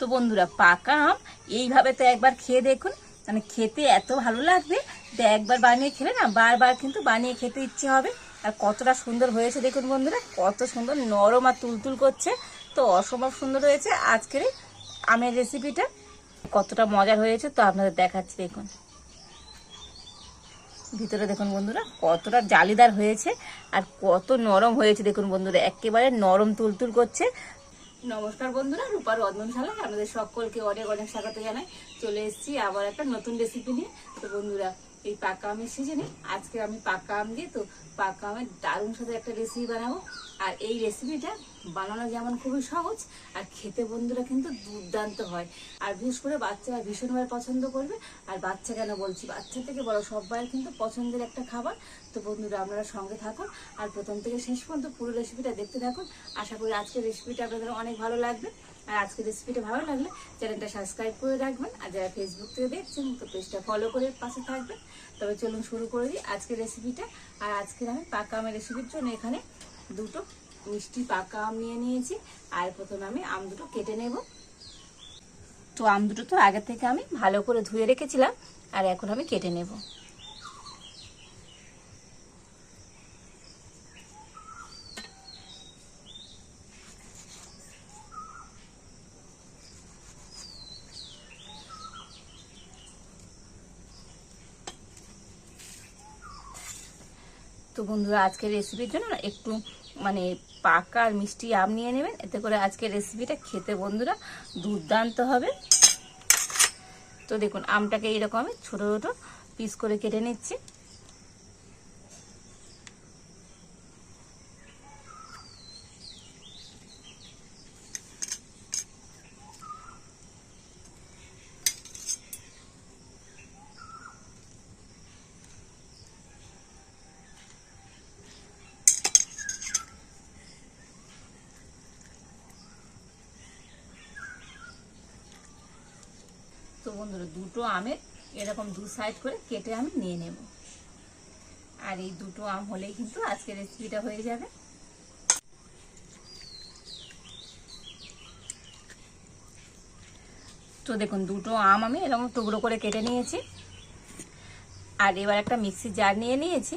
তো বন্ধুরা, পাকা আম, এইভাবে তো একবার খেয়ে দেখুন। মানে খেতে এত ভালো লাগবে তো একবার বানিয়ে খেলে না, বারবার কিন্তু বানিয়ে খেতে ইচ্ছে হবে। আর কতটা সুন্দর হয়েছে দেখুন বন্ধুরা, কত সুন্দর নরম আর তুলতুল করছে। তো অসম্ভব সুন্দর হয়েছে আজকের আমের রেসিপিটা কতটা মজার হয়েছে তো আপনাদের দেখাচ্ছি দেখুন। ভিতরে দেখুন বন্ধুরা, কতটা জালিদার হয়েছে আর কত নরম হয়েছে দেখুন বন্ধুরা, একেবারে নরম তুলতুল করছে। নমস্কার বন্ধুরা, রূপার রন্ধনশালায় আমাদের সকলকে অনেক অনেক স্বাগত জানাই। চলে এসেছি আবার একটা নতুন রেসিপি নিয়ে। তো বন্ধুরা এই পাকা আমের সিজনে আজকে আমি পাকা আম দিয়ে তো পাকা আমের দারুণ সাথে একটা রেসিপি বানাবো। আর এই রেসিপিটা বানানো যেমন খুবই সহজ, আর খেতে বন্ধুরা কিন্তু দুর্দান্ত হয়। আর বিশেষ করে বাচ্চারা ভীষণভাবে পছন্দ করবে, আর বাচ্চা কেন বলছি? বাচ্চা থেকে বড় সবাই কিন্তু পছন্দের একটা খাবার। তো বন্ধুরা, আপনারা সঙ্গে থাকুন, আর প্রথম থেকে শেষ পর্যন্ত পুরো রেসিপিটা দেখতে থাকুন। আশা করি আজকের রেসিপিটা আপনাদের অনেক ভালো লাগবে। আর আজকের রেসিপিটা ভালো লাগলে চ্যানেলটা সাবস্ক্রাইব করে রাখবেন। আর যারা ফেসবুক থেকে দেখছেন, তো পেজটা ফলো করে পাশে থাকবেন। তবে চলুন শুরু করে দিই আজকের রেসিপিটা আর আজকের আমি পাকা আমের রেসিপির জন্য এখানে দুটো মিষ্টি পাকা আম নিয়ে নিয়েছি। আর প্রথমে আমি আম দুটো কেটে নেব। তো আম দুটো তো আগে থেকে আমি ভালো করে ধুয়ে রেখেছিলাম। আর এখন আমি কেটে নেব। বন্ধুরা, আজকের রেসিপির জন্য না একটু মানে পাকা আর মিষ্টি আম নিয়ে নেবেন। এতে করে আজকের রেসিপিটা খেতে বন্ধুরা দুর্দান্ত হবে। তো দেখুন, আমটাকে এইরকম আমি ছোটো ছোটো পিস করে কেটে নিচ্ছি। বন্ধুরা, দুটো আমের এরকম দু সাইড করে কেটে আমি নিয়ে নেব। আর এই দুটো আম হলেই কিন্তু আজকের রেসিপিটা হয়ে যাবে। তো দেখুন, দুটো আম আমি এরকম টুকরো করে কেটে নিয়েছি। আর এবার একটা মিক্সি জার নিয়ে নিয়েছি।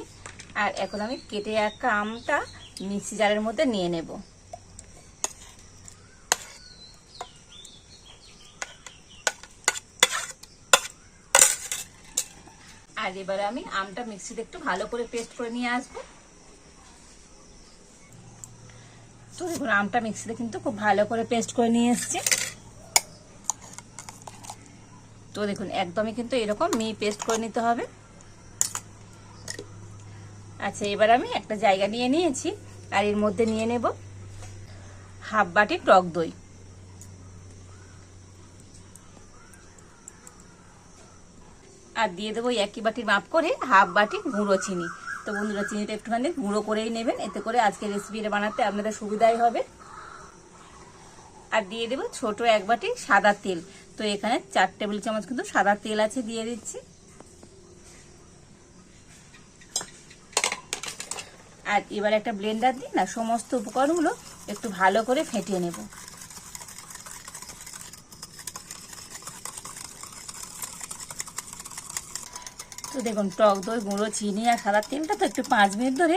আর এখন আমি কেটে একটা আমটা মিক্সি জারের মধ্যে নিয়ে নেব। এবারে আমি আমটা মিক্সিতে একটু ভালো করে পেস্ট করে নিয়ে আসব। তো দেখুন, আমটা মিক্সিতে কিন্তু খুব ভালো করে পেস্ট করে নিয়ে এসছি। তো দেখুন, একদমই কিন্তু এরকম মি পেস্ট করে নিতে হবে। আচ্ছা এবার আমি একটা জায়গা নিয়ে নিয়েছি, আর এর মধ্যে নিয়ে নেব হাফ বাটি টক দই। আর দিয়ে দেবো একই বাটির মাপ করে হাফ বাটি গুঁড়ো চিনি। তো বন্ধুরা, চিনিটা একটুখানি গুঁড়ো করেই নেবেন, এতে করে আজকে রেসিপিটা বানাতে আপনাদের সুবিধাই হবে। আর দিয়ে দেবো ছোট এক বাটি সাদা তেল। তো এখানে চার টেবিল চামচ কিন্তু সাদা তেল আছে দিয়ে দিচ্ছি। আর এবার একটা ব্লেন্ডার দিই না, সমস্ত উপকরণগুলো একটু ভালো করে ফেটিয়ে নেব। তো দেখুন, টক দই, গুঁড়ো, চিনি আর সাদা তেলটা তো একটু পাঁচ মিনিট ধরে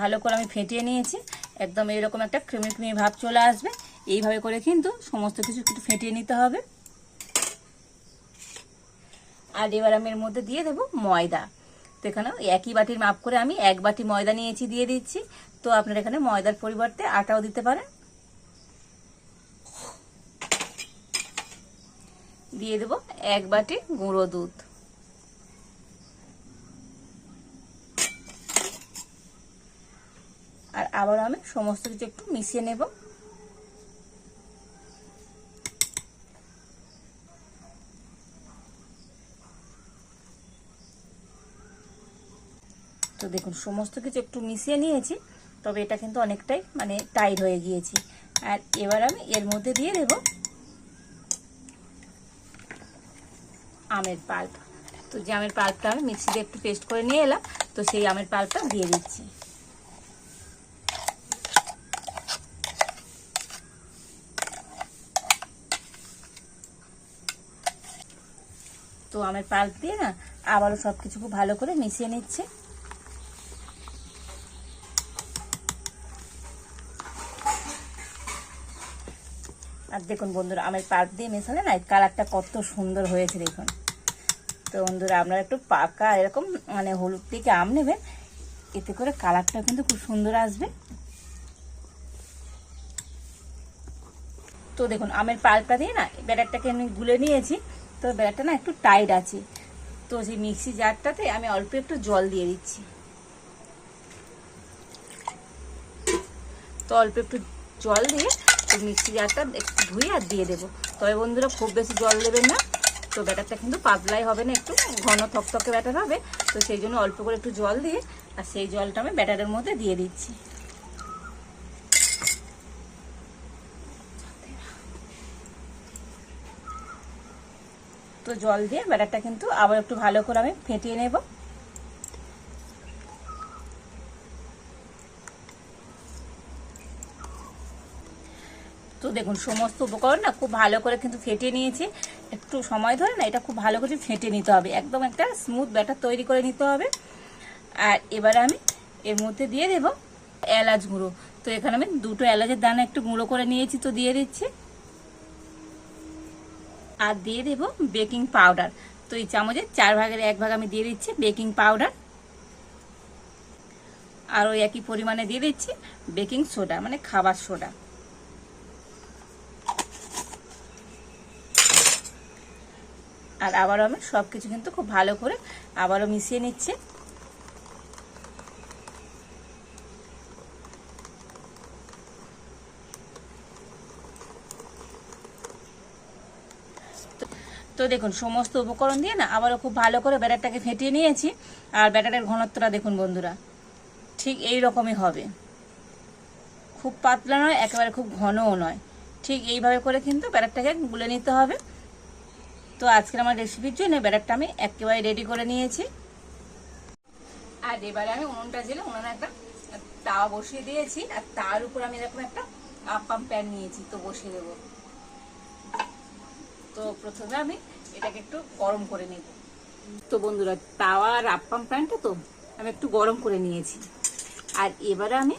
ভালো করে আমি ফেটিয়ে নিয়েছি। একদম এরকম একটা ক্রিমি ক্রিমি ভাব চলে আসবে। এইভাবে করে কিন্তু সমস্ত কিছু একটু ফেটিয়ে নিতে হবে। আর এবার আমি এর মধ্যে দিয়ে দেবো ময়দা। তো এখানে একই বাটির মাপ করে আমি এক বাটি ময়দা নিয়েছি, দিয়ে দিচ্ছি। তো আপনার এখানে ময়দার পরিবর্তে আটাও দিতে পারেন। দিয়ে দেবো এক বাটি গুঁড়ো দুধ। আবার আমি সমস্ত কিছু একটু মিশিয়ে নেব। তো দেখুন, সমস্ত কিছু একটু মিশিয়ে নিয়েছি, তবে এটা কিন্তু অনেকটাই মানে টাইট হয়ে গিয়েছি। আর এবার আমি এর মধ্যে দিয়ে দেব আমের পাল্প। তো যে আমের পাল্পটা আমি মিক্সিতে একটু পেস্ট করে নিয়ে এলাম, তো সেই আমের পাল্পটা দিয়ে দিচ্ছি। তো আমের পাল্প দিয়ে না আবারও সব কিছু খুব ভালো করে মিশিয়ে নিচ্ছে। আর দেখুন বন্ধুরা আমের পাল্প দিয়ে মেশালে না কালারটা কত সুন্দর হয়েছে দেখুন। তো বন্ধুরা, আপনারা একটু পাকা এরকম মানে হলুদ থেকে আম নেবেন, এতে করে কালারটা কিন্তু খুব সুন্দর আসবে। তো দেখুন, আমের পাল্পটা দিয়ে না ব্যাটারটাকে আমি গুলে নিয়েছি। তো ব্যাটারটা না একটু টাইট আছে। তো সেই মিক্সি জারটাতে আমি অল্প একটু জল দিয়ে দিচ্ছি। তো অল্প একটু জল দিয়ে তো মিক্সি জারটা একটু ধুয়ে আর দিয়ে দেবো। তবে বন্ধুরা খুব বেশি জল দেবেন না। তো ব্যাটারটা কিন্তু পাতলাই হবে না, একটু ঘন থকথকে ব্যাটার হবে। তো সেই জন্য অল্প করে একটু জল দিয়ে আর সেই জলটা আমি ব্যাটারের মধ্যে দিয়ে দিচ্ছি। তো জল দিয়ে ব্যাটারটা কিন্তু আবার একটু ভালো করে আমি ফেটিয়ে নেব। তো দেখুন, সমস্ত উপকরণ না খুব ভালো করে কিন্তু ফেটিয়ে নিয়েছি। একটু সময় ধরে না এটা খুব ভালো করে ফেটে নিতে হবে। একদম একটা স্মুথ ব্যাটার তৈরি করে নিতে হবে। আর এবার আমি এর মধ্যে দিয়ে দেব এলাচ গুঁড়ো। তো এখানে আমি দুটো এলাচের দানা একটু গুঁড়ো করে নিয়েছি, তো দিয়ে দিচ্ছি। আর দিয়ে দেব বেকিং পাউডার। তো এই চামচের চার ভাগের এক ভাগ আমি দিয়ে দিচ্ছি বেকিং পাউডার। আর ওই একই পরিমাণে দিয়ে দিচ্ছি বেকিং সোডা মানে খাবার সোডা। আর আবারও আমি সব কিছু কিন্তু খুব ভালো করে আবারও মিশিয়ে নিচ্ছি। তো দেখুন, সমস্ত উপকরণ দিয়ে না আবারও খুব ভালো করে ব্যাটারটাকে ফেটিয়ে নিয়েছি। আর ব্যাটারের ঘনত্বটা দেখুন বন্ধুরা, ঠিক এই রকমই হবে। খুব পাতলা নয়, একেবারে খুব ঘনও নয়। ঠিক এইভাবে করে কিন্তু ব্যাটারটাকে গুলে নিতে হবে। তো আজকের আমার রেসিপির জন্য ব্যাটারটা আমি একেবারে রেডি করে নিয়েছি। আর এবারে আমি উনুনটা জেলে উনুনে একটা তাওয়া বসিয়ে দিয়েছি। আর তার উপর আমি এরকম একটা আপাম প্যান নিয়েছি, তো বসিয়ে দেবো। তো প্রথমে আমি এটাকে একটু গরম করে নেব। তো বন্ধুরা, তাওয়া আর আপ্পাম প্যানটা তো আমি একটু গরম করে নিয়েছি। আর এবারে আমি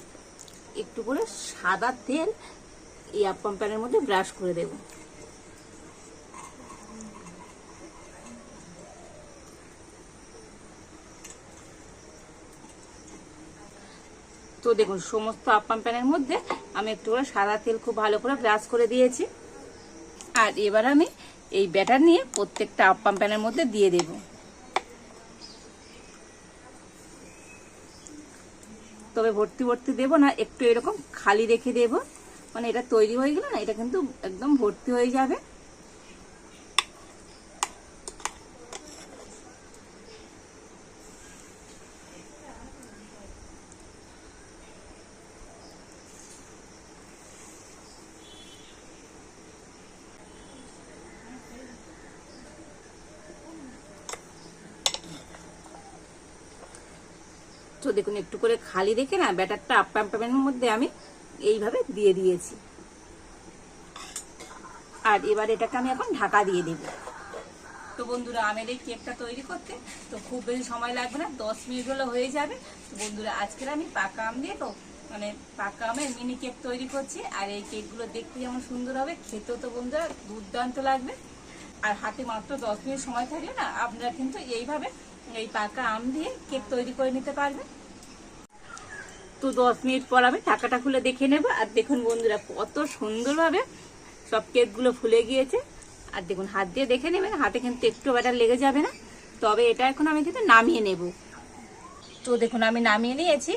একটু করে সাদা তেল এই আপ্পাম প্যানের মধ্যে ব্রাশ করে দেব। তো দেখুন, সমস্ত আপ্পাম প্যানের মধ্যে আমি একটু করে সাদা তেল খুব ভালো করে ব্রাশ করে দিয়েছি। আর এবার আমি এই ব্যাটার নিয়ে প্রত্যেকটা আপ্পাম প্যানের মধ্যে দিয়ে দেব। তবে ভর্তি ভর্তি দেব না, একটু এরকম খালি রেখে দেব। মানে এটা তৈরি হয়ে গেলে না, এটা কিন্তু একদম ভর্তি হয়ে যাবে। তো দেখুন, একটু করে খালি রেখে না, ব্যাটারটা আপ্পাম প্যানের মধ্যে আমি এইভাবে দিয়ে দিয়েছি। আর এবার এটাকে আমি এখন ঢাকা দিয়ে দেব। তো বন্ধুরা, আমের এই কেকটা তৈরি করতে তো খুব বেশি সময় লাগবে না, দশ মিনিট হলে হয়ে যাবে। তো বন্ধুরা, আজকের আমি পাকা আম দিয়ে তো মানে পাকা আমের মিনি কেক তৈরি করছি। আর এই কেকগুলো দেখতে যেমন সুন্দর হবে, খেতেও তো বন্ধুরা দুর্দান্ত লাগবে। আর হাতে মাত্র দশ মিনিট সময় থাকলে না, আপনারা কিন্তু এইভাবে এই পাকা আম দিয়ে কেক তৈরি করে নিতে পারবে। তো দশ মিনিট পর আমি টাকাটা খুলে দেখে নেব। আর দেখুন বন্ধুরা, কত সুন্দরভাবে সব কেকগুলো ফুলে গিয়েছে। আর দেখুন, হাত দিয়ে দেখে নেবেন, হাতে কিন্তু একটু ব্যাটার লেগে যাবে না। তবে এটা এখন আমি কিন্তু নামিয়ে নেব। তো দেখুন, আমি নামিয়ে নিয়েছি।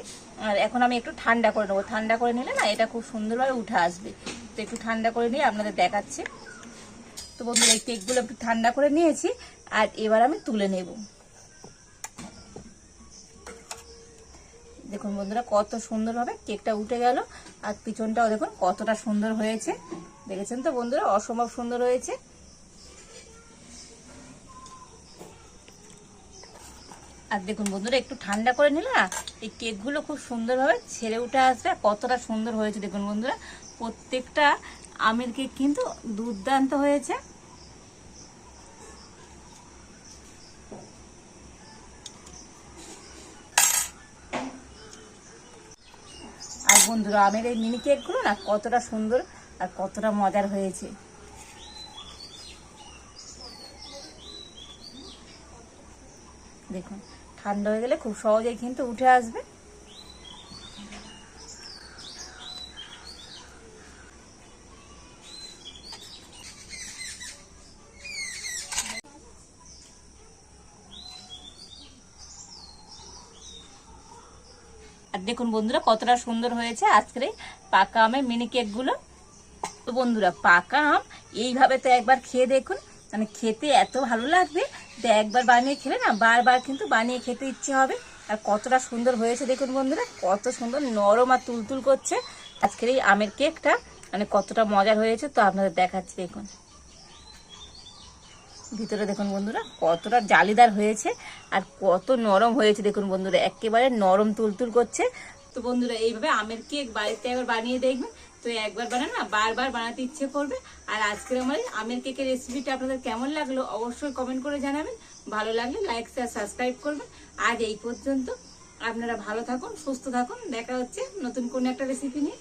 আর এখন আমি একটু ঠান্ডা করে নেব। ঠান্ডা করে নিলে না, এটা খুব সুন্দরভাবে উঠে আসবে। তো একটু ঠান্ডা করে নিয়ে আপনাদের দেখাচ্ছি। তো বন্ধুরা, এই কেকগুলো একটু ঠান্ডা করে নিয়েছি। আর এবার আমি তুলে নেব। দেখুন বন্ধুরা, কত সুন্দরভাবে কেকটা উঠে গেল। আর পিছনটাও দেখুন কতটা সুন্দর হয়েছে। দেখেছেন তো বন্ধুরা, অসম্ভব সুন্দর হয়েছে। আর দেখুন বন্ধুরা, একটু ঠান্ডা করে নিলে না, এই কেকগুলো খুব সুন্দরভাবে ছেড়ে উঠে আসবে। কতটা সুন্দর হয়েছে দেখুন বন্ধুরা, প্রত্যেকটা আমের কেক কিন্তু দুর্দান্ত হয়েছে। বন্ধুরা, আমের এই মিনি কেকগুলো না কতটা সুন্দর আর কতটা মজার হয়েছে। দেখুন, ঠান্ডা হয়ে গেলে খুব সহজেই কিন্তু উঠে আসবে। দেখুন বন্ধুরা, কতটা সুন্দর হয়েছে আজকের এই পাকা আমের মিনি কেকগুলো তো বন্ধুরা, পাকা আম এইভাবে তো একবার খেয়ে দেখুন। মানে খেতে এত ভালো লাগবে তো একবার বানিয়ে খেলে না, বারবার কিন্তু বানিয়ে খেতে ইচ্ছে হবে। আর কতটা সুন্দর হয়েছে দেখুন বন্ধুরা, কত সুন্দর নরম আর তুলতুল করছে আজকের এই আমের কেকটা মানে কতটা মজার হয়েছে তো আপনাদের দেখাচ্ছি দেখুন। ভিতরে দেখুন বন্ধুরা, কতটা জালিদার হয়েছে আর কত নরম হয়েছে দেখুন বন্ধুরা, একেবারে নরম তুলতুল করছে। তো বন্ধুরা, এইভাবে আমের কেক বাড়িতে একবার বানিয়ে দেখবেন। তো একবার বানান না, বারবার বানাতে ইচ্ছে করবে। আর আজকের আমার আমের কেকের রেসিপিটা আপনাদের কেমন লাগল অবশ্যই কমেন্ট করে জানাবেন। ভালো লাগলে লাইক শেয়ার সাবস্ক্রাইব করবেন। আজ এই পর্যন্ত আপনারা ভালো থাকুন, সুস্থ থাকুন। দেখা হচ্ছে নতুন কোনো একটা রেসিপি নিয়ে।